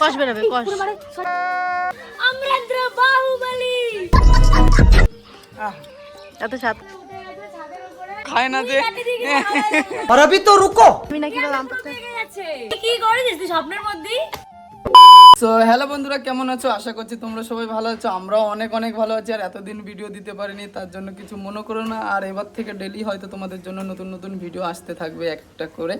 কস বেরোবে কস আমরাদ্র বাহুবলি। এত সাত খায় না যে। হ্যাঁ। আর তো রুকো। তুমি নাকি কি করে দিস স্বপ্নের মধ্যে সো হ্যালো বন্ধুরা, কেমন আছো? আশা করছি তোমরা সবাই ভালো আছো। আমরাও অনেক অনেক ভালো আছি, আর এতদিন ভিডিও দিতে পারিনি, তার জন্য কিছু মনে করো না। আর এবার থেকে ডেলি হয়তো তোমাদের জন্য নতুন নতুন ভিডিও আসতে থাকবে একটা করে।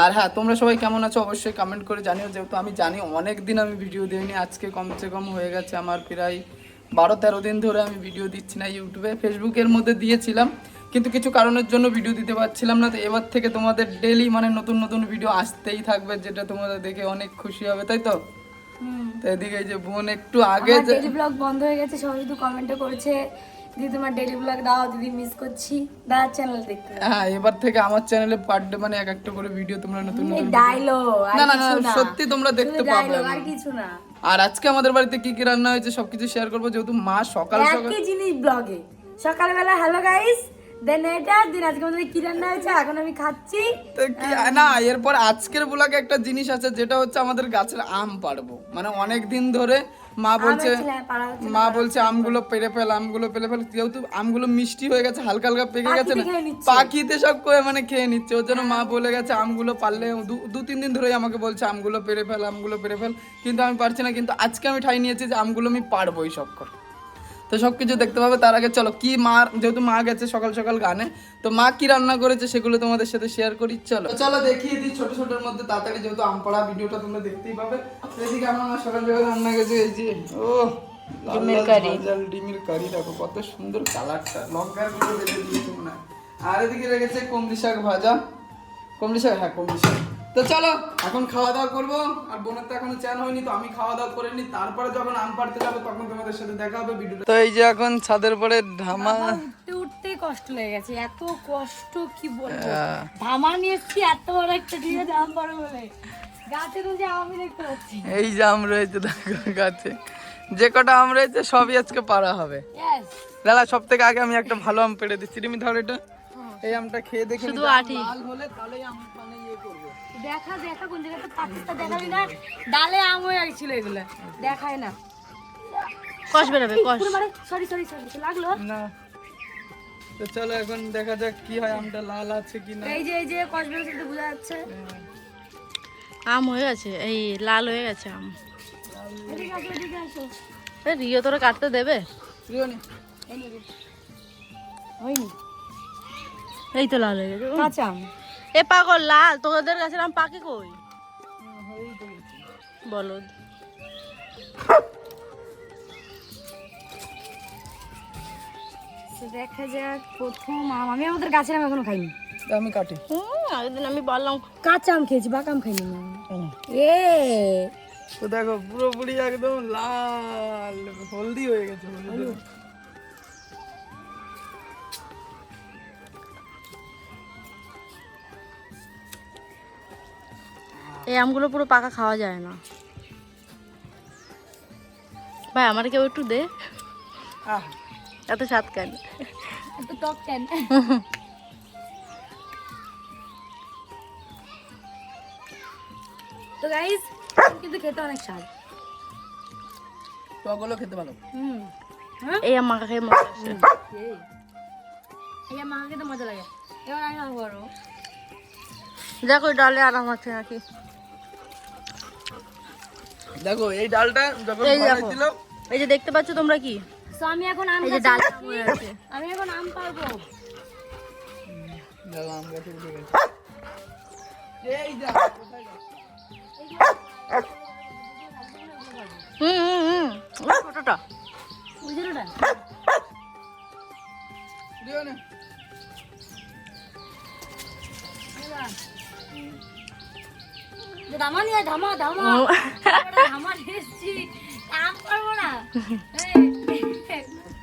আর হ্যাঁ তোমরা সবাই কেমন আছো অবশ্যই কমেন্ট করে জানিও। যেহেতু আমি জানি অনেক দিন আমি ভিডিও দিইনি, আজকে কমসে কম হয়ে গেছে আমার প্রায় বারো তেরো দিন ধরে আমি ভিডিও দিচ্ছি না ইউটিউবে ফেসবুকের মধ্যে দিয়েছিলাম। কিন্তু কিছু কারণের জন্য ভিডিও দিতে পারছিলাম না। তো এবার থেকে তোমাদের ডেলি মানে নতুন নতুন ভিডিও আসতেই থাকবে, যেটা তোমাদের দেখে অনেক খুশি হবে, তাই তো তো? এদিকে যে বোন একটু আগে ডেলি ব্লগ বন্ধ হয়ে গেছে সবাই শুধু কমেন্টে করেছে দিদি তোমার ডেলি ব্লগ দাও দিদি মিস করছি। চ্যানেল দেখতে হ্যাঁ এবার থেকে আমার চ্যানেলে পার ডে মানে এক একটা করে ভিডিও তোমরা নতুন নতুন ডায়লগ না না না সত্যি তোমরা দেখতে পাবে। আর কিছু না। আর আজকে আমাদের বাড়িতে কি কি রান্না হয়েছে সবকিছু শেয়ার করব যেহেতু মা সকাল সকাল জিনিস ব্লগে সকালবেলা হ্যালো গাইস দেন এটা দিন আজকে আমাদের কি রান্না হয়েছে? এখন আমি খাচ্ছি। না এরপর আজকের ব্লগে একটা জিনিস আছে যেটা হচ্ছে আমাদের গাছের আম পারব মানে অনেক দিন ধরে মা বলছে ছিল, পাড়া হচ্ছে মা বলছে আমগুলো পেরে ফেল আমগুলো পেরে ফেল। যেহেতু আমগুলো মিষ্টি হয়ে গেছে হালকা হালকা পেকে গেছে না। পাখিতে সব করে মানে খেয়ে নিচ্ছে। ওর জন্য মা বলে গেছে আমগুলো পারলে দু- দু তিন দিন ধরেই আমাকে বলছে আমগুলো পেরে ফেল আমগুলো পেরে ফেল। কিন্তু আমি পারছি না কিন্তু আজকে আমি ঠাই নিয়েছি যে আমগুলো আমি পারব পারবোই সব করে তো সব কিছু দেখতে পাবে। তার আগে চলো কি মা যেহেতু মা গেছে সকাল সকাল গানে তো মা কি রান্না করেছে সেগুলো তোমাদের সাথে শেয়ার করি চলো। চলো দেখিয়ে দিই ছোট ছোটর মধ্যে তাড়াতাড়ি যেহেতু আম পড়া ভিডিওটা তোমরা দেখতেই পাবে। এদিকে আমার মা সকাল সকাল রান্না গেছে এই যে ও ডিমের কারি। ডিমের কারি দেখো কত সুন্দর কালারটা লঙ্কার গুঁড়ো দিয়েছে মনে। আর এদিকে রেখেছে কমলি শাক ভাজা। কমলি শাক হ্যাঁ কমলি শাক। তো চলো এখন খাওয়া দাওয়া করব। আর বোনের তো এখনও চ্যান হয়নি তো আমি খাওয়া দাওয়া করে নি। তারপরে যখন আম পাড়তে যাব তখন তোমাদের সাথে দেখা হবে ভিডিও তো এই যে এখন ছাদের পরে ধামা উঠতে উঠতে কষ্ট লেগে গেছে এত কষ্ট কি বলব? ধামা নিয়ে এসছি এত বড় একটা দিয়ে দাম বড় বলে। গাছে যে আমি দেখতে পাচ্ছি। এই যে আম রয়েছে দেখো গাছে। যে কটা আম রয়েছে সবই আজকে পাড়া হবে. লালা সব থেকে আগে আমি একটা ভালো আম পেড়ে দিচ্ছি। তুমি ধর এটা। এই আমটা খেয়ে দেখে শুধু লাল হলে তাহলেই আম মানে করব দেখা দেখা কোন জায়গাতে পাকিস্তান দেখাবি না ডালে আম হয়ে গেছিল এগুলো। দেখায় না। কষ বেরোবে কষ। সরি সরি সরি লাগল? না। তো চলো এখন দেখা যাক কি হয় আমটা লাল আছে কি না। এই যে এই যে বোঝা যাচ্ছে। আম হয়ে গেছে এই লাল হয়ে গেছে আম। রিও তোরা কাটতে দেবে? এই তো লাল হয়ে গেছে। কাঁচা আম। এ পাগল লাল তোদের গাছের আম পাকে কই? বলো। দেখা যাক প্রথম আম আমি আমাদের গাছের আম এখনও খাইনি। আমি কাটি। হুম, আগের দিন আমি বললাম কাঁচা আম খেয়েছি বাঁকা আম খাইনি এ। তো দেখো পুরোপুরি একদম লাল হলদি হয়ে গেছে এই আমগুলো পুরো পাকা খাওয়া যায় না। ভাই আমার কেউ একটু দে। আহ। এত স্বাদ কেন? টক কেন? তো গাইস কিন্তু খেতে অনেক স্বাদ। টকগুলো খেতে ভালো। হুম। এই আম মাখা খেয়ে মজা আসে এই। মা খেতে মজা লাগে। এবার আমি আম দেখো ওই ডালে আরাম আছে নাকি? দেখো এই ডালটা যখন এই বানাইছিল এই যে দেখতে পাচ্ছ তোমরা কি? তো আমি এখন আম এই গাছে ডাল। আমি এখন আম পারব দেখো আম গাছে উঠে গেছে। এই যা হুম হুম হুম। ওই ছোটটা বুঝলো না। ধামা নিয়ে ধামা ধামা ধামা নিয়ে এসছি আম পারব না। এই,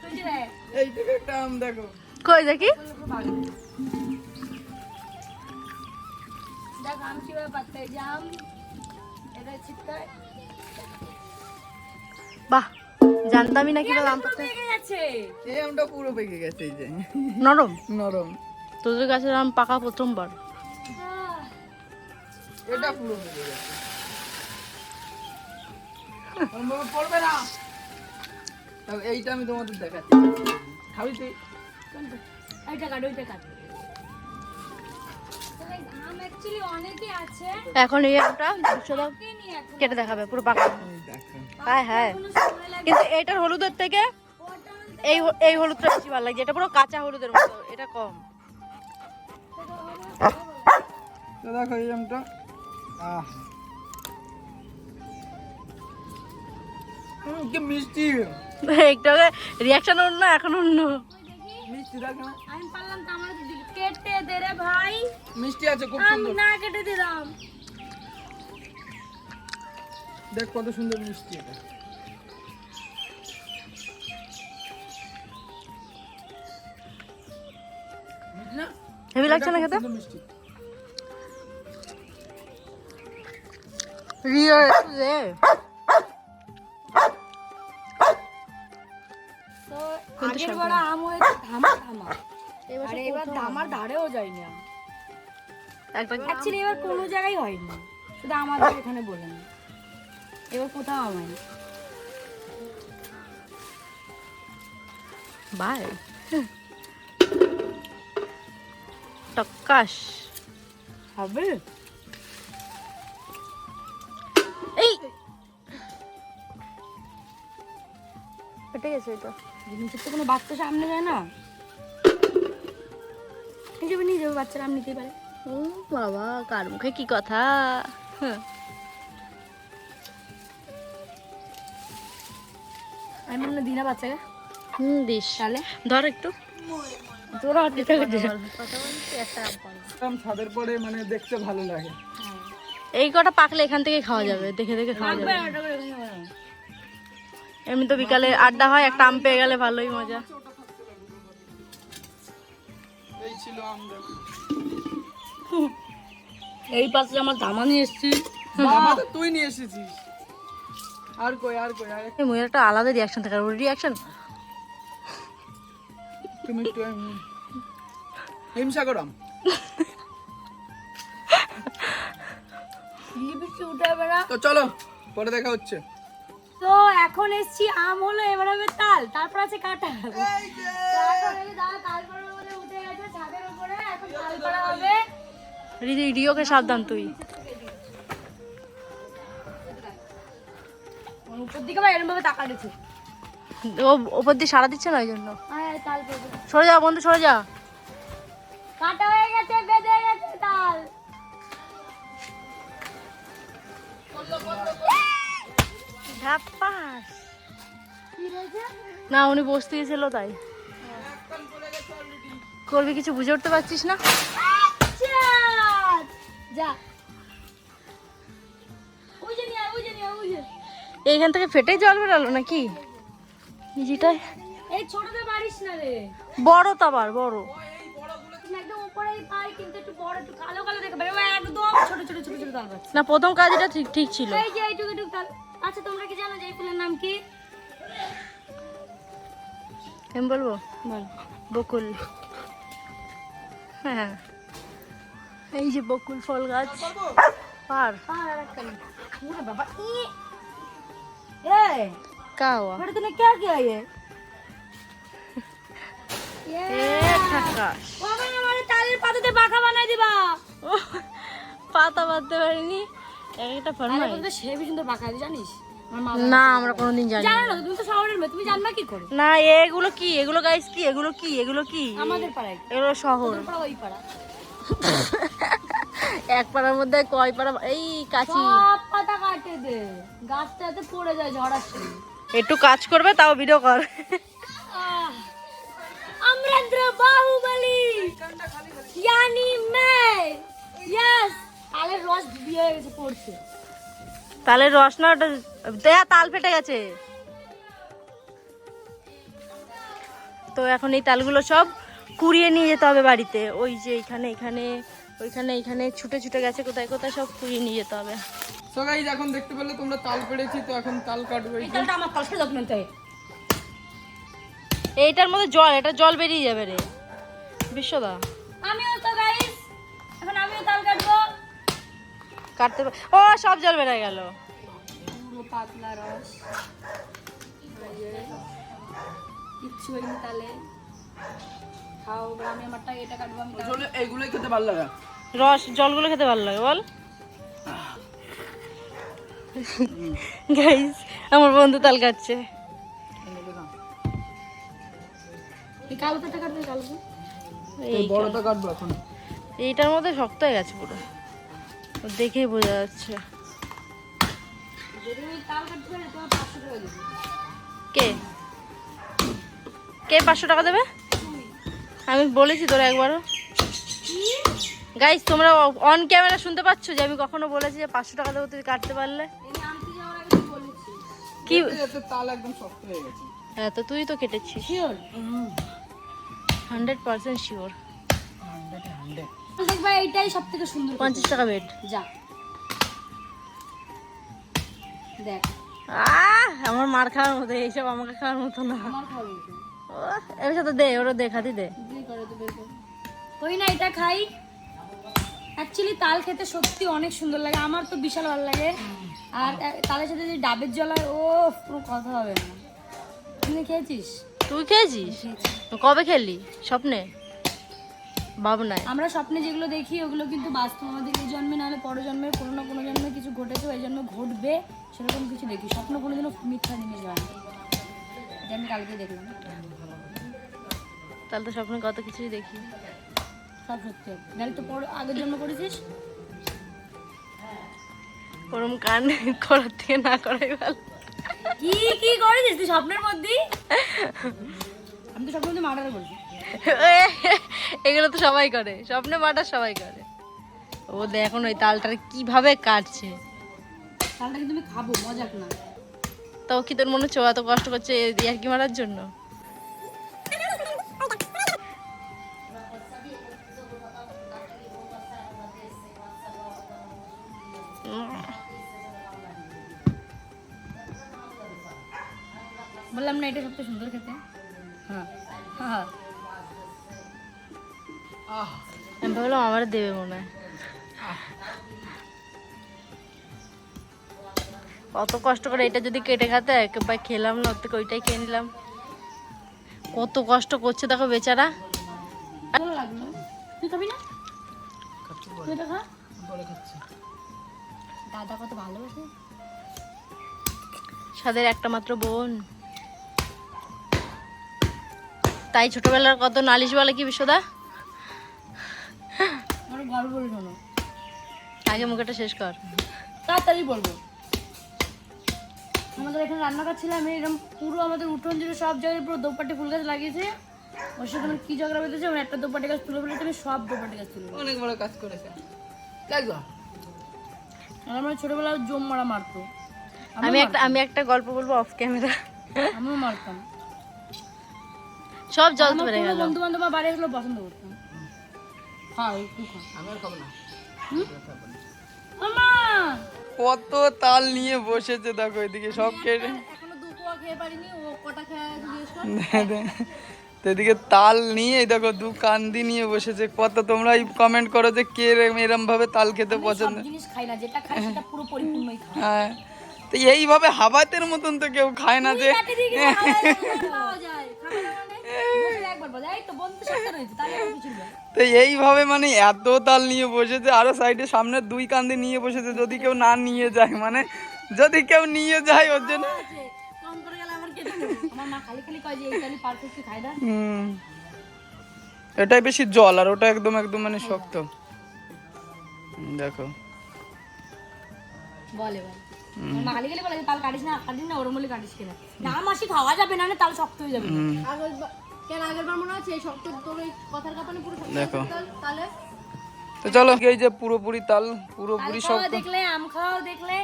বুঝলি রে? এই থেকে একটা আম দেখো। কই দেখি? দেখ আম কীভাবে পাততে এটা ছিটকায় বাহ জানতামই না কীভাবে আম গেছে। এই আমটা পুরো পেকে গেছে এই যে। নরম? নরম। তোদের গাছের আম পাকা প্রথমবার। এটা পুরো পেকে গেছে। পড়বে না। এইটা আমি তোমাদের দেখাচ্ছি। খাবি তুই? এখন এই আমটা কেটে দেখাবে পুরো পাকা। হ্যাঁ হ্যাঁ। কোনো কিন্তু এটার হলুদের থেকে এই এই হলুদটা বেশি ভালো লাগছে। এটা পুরো কাঁচা হলুদের মতো এটা কম। তো দেখো এই আমটা। কি মিষ্টি। একটু রিয়াকশন অন্য এখন অন্য। মিষ্টি দেখো না। আমি পারলাম তো আমার কেটে দে রে ভাই। মিষ্টি আছে খুব আমি না কেটে দিলাম। দেখ কত সুন্দর মিষ্টি এটা। মিষ্টি না? হেভি লাগছে না খেতে? সুন্দর মিষ্টি। রিয়া রে তো আগের বড় আম হয়েছে ধামা ধামা। এবার এবার ধামার ধারেও যায়নি আম। অ্যাকচুয়ালি এবার কোনো জায়গায় হয়নি। শুধু আমাদের এখানে বলে না। এবার কোথাও আম হয়নি। বাই। টক্কাস। হবে? ফেটে গেছে এটা জিনিসের তো কোনো বাচ্চা সামনে যায় না। নিয়ে যাবে নিয়ে যাবে বাচ্চারা আম নিতেই পারে। ও বাবা কার মুখে কি কথা? হ্যাঁ। আমি মনে দিনা বাচ্চাকে। হুম দিস। তাহলে? ধর একটু। তোরা ছাদের পরে মানে দেখতে ভালো লাগে। এই কটা পাকলে এখান থেকে খাওয়া যাবে দেখে দেখে খাওয়া যাবে। এমনি তো বিকালে আড্ডা হয় একটা আম পেয়ে গেলে ভালোই মজা। এই ছিল আম দেখো। এই পাশে আমার ধামা নিয়ে এসেছি। বাবা তুই নিয়ে এসেছিস। আর কই আর কই আর এই মহিলার একটা আলাদা রিয়াকশন থাকে ওর রিয়াকশন তুমি একটু না। তো চলো পরে দেখা হচ্ছে। তো এখন এসছি আম হলো এবার হবে তাল। তারপর আছে কাঁঠাল। তারপর এই দাদা তারপরে বলে উঠে গেছে ছাদের উপরে। এখন তাল করা হবে। রিওকে সাবধান তুই। উপর দিকে আবার এরকম ভাবে তাকা দিচ্ছে ও ওপর দিয়ে সারা দিচ্ছে না ওই জন্য? আয় আয়, তাল পেয়ে সরে যা বন্ধু সরে যা। কাটা হয়ে গেছে বেঁধে গেছে তাল। না উনি বসতে গেছিল তাই। করবি কিছু বুঝে উঠতে পারছিস না? আচ্ছা! যা। এইখান থেকে ফেটে জল বেরালো নাকি? নিজেটাই। এই ছোটতে পারিস না রে। বড়। তো আবার বড় না প্রথম কাজটা ঠিক ঠিক ছিল। এই যে এইটুকু এইটুকু তাল আচ্ছা তোমরা কি জানো যে এই ফুলের নাম কি আমি বলবো বল বকুল হ্যাঁ এই যে বকুল ফল গাছ পার আর একটা নেই। ওরে বাবা ই ए কাওয়া बेटा तूने क्या किया ये ये এ ঠাকাস বাবা আমার তালের পাতাতে পাখা বানাই দিবা পাতা বাঁধতে পারিনি না আমরা কোনোদিন জানি না। এগুলো কি? এগুলো গাইস কি? এগুলো কি? এগুলো কি? এগুলো শহর। এক পাড়ার মধ্যে কয় পাড়া? এই কাছি পাতা কাটে দে। পড়ে যায় ঝড়ার সময় একটু কাজ করবে তাও ভিডিও কর। মে তালের রস দিয়ে হয়ে গেছে পড়ছে। তালের রস না ওটা দেয়া তাল ফেটে গেছে। তো এখন এই তালগুলো সব কুড়িয়ে নিয়ে যেতে হবে বাড়িতে। ওই যে এখানে এখানে ওইখানে এখানে ছুটে ছুটে গেছে কোথায় কোথায় সব কুড়িয়ে নিয়ে যেতে হবে। সো গাইজ এখন দেখতে পেলে তোমরা তাল পেড়েছি তো এখন তাল কাটবো। এই তালটা আমার পাশে যত্ন নিতে এইটার মধ্যে জল এটা জল বেরিয়ে যাবে রে। বিশ্বদা। আমিও তো কাটতে ও সব জল বেরিয়ে গেল। পাতলা রস কিচ্ছু হয়নি তাহলে খাও আমি আমারটা এটা কাটবো আমি তার- খেতে ভালো লাগে। রস জলগুলো খেতে ভালো লাগে বল। গাইস আমার বন্ধু তাল কাটছে। এই কালোটা কাটবে কালোটা এই বড়টা কাটবো এখন। এইটার মধ্যে শক্ত হয়ে গেছে পুরো। দেখেই বোঝা যাচ্ছে। কে? কে পাঁচশো টাকা দেবে? আমি বলেছি তোরা একবারও। গাইস তোমরা অন ক্যামেরা শুনতে পাচ্ছ যে আমি কখনো বলেছি যে পাঁচশো টাকা দেবো তুই কাটতে পারলে? এনে আনতে যাওয়ার আগে তুই বলেছি। কি? এতে তাল একদম শক্ত হয়ে গেছে। হ্যাঁ তো তুই তো কেটেছিস। শিওর হান্ড্রেড পার্সেন্ট শিওর দেখবা এইটাই সব থেকে সুন্দর পঞ্চাশ টাকা বেড যা। দেখ। আহ আমার মার খাওয়ার মতো এইসব আমাকে খাওয়ার মতো না। আমার খাওয়া বলতে এর সাথে দে ওরা দে খাতি দে। কই না এটা খাই। অ্যাকচুয়ালি তাল খেতে সত্যি অনেক সুন্দর লাগে। আমার তো বিশাল ভালো লাগে। আর তালের সাথে যে ডাবের জল হয় ও কোনো কথা হবে না। তুমি খেয়েছিস? তুই খেয়েছিস? কবে খেললি? স্বপ্নে? ভাবনায়। আমরা স্বপ্নে যেগুলো দেখি ওগুলো কিন্তু বাস্তব। আমাদের এই জন্মে নাহলে পর জন্মে কোনো না কোনো জন্মে কিছু ঘটেছে এই জন্য ঘটবে সেরকম কিছু দেখি। স্বপ্ন কোনো কোনোদিনও মিথ্যা জিনিস হয় না। এটা আমি কালকে দেখলাম। তাহলে তো স্বপ্নে কত কিছুই দেখি। সব সত্যি। গাড়ি তো পর আগের জন্ম করেছিস? ওরম কান করার থেকে না করাই ভালো। কি কি করেছিস তুই স্বপ্নের মধ্যেই? আমি তো স্বপ্নের মধ্যে মার্ডার করেছি। এগুলো তো সবাই করে স্বপ্নে মাটা সবাই করে। ও দেখ এখন ওই তালটা কীভাবে কাটছে। তাহলে কিন্তু আমি খাব মজাক না। তাও কি তোর মনে হচ্ছে এত কষ্ট করছে ইয়ার কি মারার জন্য? বললাম না এটা সবচেয়ে সুন্দর খেতে? হ্যাঁ। হ্যাঁ। আমি ভাবলাম আমার দেবে মনে হয়। কষ্ট করে এটা যদি কেটে খাতে, একবার খেলাম না থেকে ওইটাই খেয়ে নিলাম। কত কষ্ট করছে দেখো বেচারা। সাদের একটা মাত্র বোন। তাই ছোটবেলার কত নালিশ বলে কি বিশ্বদা? আমার গল্প বলে শোনো। আগে মুখেটা শেষ কর। তাড়াতাড়ি বলব। আমাদের এখানে রান্না করছিলাম আমি এরকম পুরো আমাদের উঠোন জুড়ে সব জায়গায় পুরো দোপাটি ফুল গাছ লাগিয়েছে। ওর সাথে আমার কি ঝগড়া বেঁধেছে আমার একটা দোপাটি গাছ তুলে ফেলেছে আমি সব দোপাটি গাছ তুলে অনেক বড় কাজ করেছে। আর আমার ছোটবেলায় জম মারা মারতো। আমি একটা আমি একটা গল্প বলব অফ ক্যামেরা আমিও মারতাম। সব জল বেড়ে গেল। বন্ধু বান্ধব বাড়ি আসলে পছন্দ করতাম খাও একটু খা আমি খাব না। মামা! কত তাল নিয়ে বসেছে দেখো এদিকে সব কেটে এখনও দু পোয়া খেয়ে পারিনি ও কটা খেয়ে জিজ্ঞেস কর। তো এদিকে তাল নিয়ে দেখো দু কান্দি নিয়ে বসেছে। কত তোমরা কমেন্ট করো যে কে এরম ভাবে তাল খেতে পছন্দ সব জিনিস খাই না যেটা খাই সেটা পুরো পরিপূর্ণই খাই। হ্যাঁ। তো এইভাবে হাবাতের মতন তো কেউ খায় না যে তো এইভাবে মানে এত তাল নিয়ে বসেছে আরও সাইডে সামনে দুই কান্দি নিয়ে বসেছে যদি কেউ না নিয়ে যায় মানে যদি কেউ নিয়ে যায় ওর জন্য। কম করে গেলে আমার কেটে নেবে। আমার মা খালি খালি কয় যে এই তালি পারফেক্ট খাই না। হুম। এটাই বেশি জল আর ওটা একদম একদম মানে শক্ত। দেখো। বলে তাল কাটিস না কাটিস না ওরম বলে কাটিস কিনা? না মাসি খাওয়া যাবে না তাল শক্ত হয়ে যাবে। কেন আগের বার মনে আছে এই শক্ত তোর এই কথার কাপানে পুরো দেখো। তাহলে তো চলো এই যে পুরোপুরি তাল পুরোপুরি খাওয়া দেখলে আম খাওয়াও দেখলে।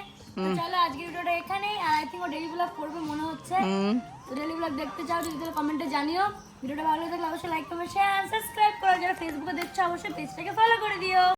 চলো আজকে ভিডিওটা এখানেই আর আই থিংক ও ব্লগ করবে মনে হচ্ছে। তো ব্লগ দেখতে চাও যদি তাহলে কমেন্টে জানিও। ভিডিওটা ভালো লাগলে অবশ্যই লাইক কমেন্ট শেয়ার সাবস্ক্রাইব করো। যারা ফেসবুকে দেখছ অবশ্যই পেজটাকে ফলো করে দিও।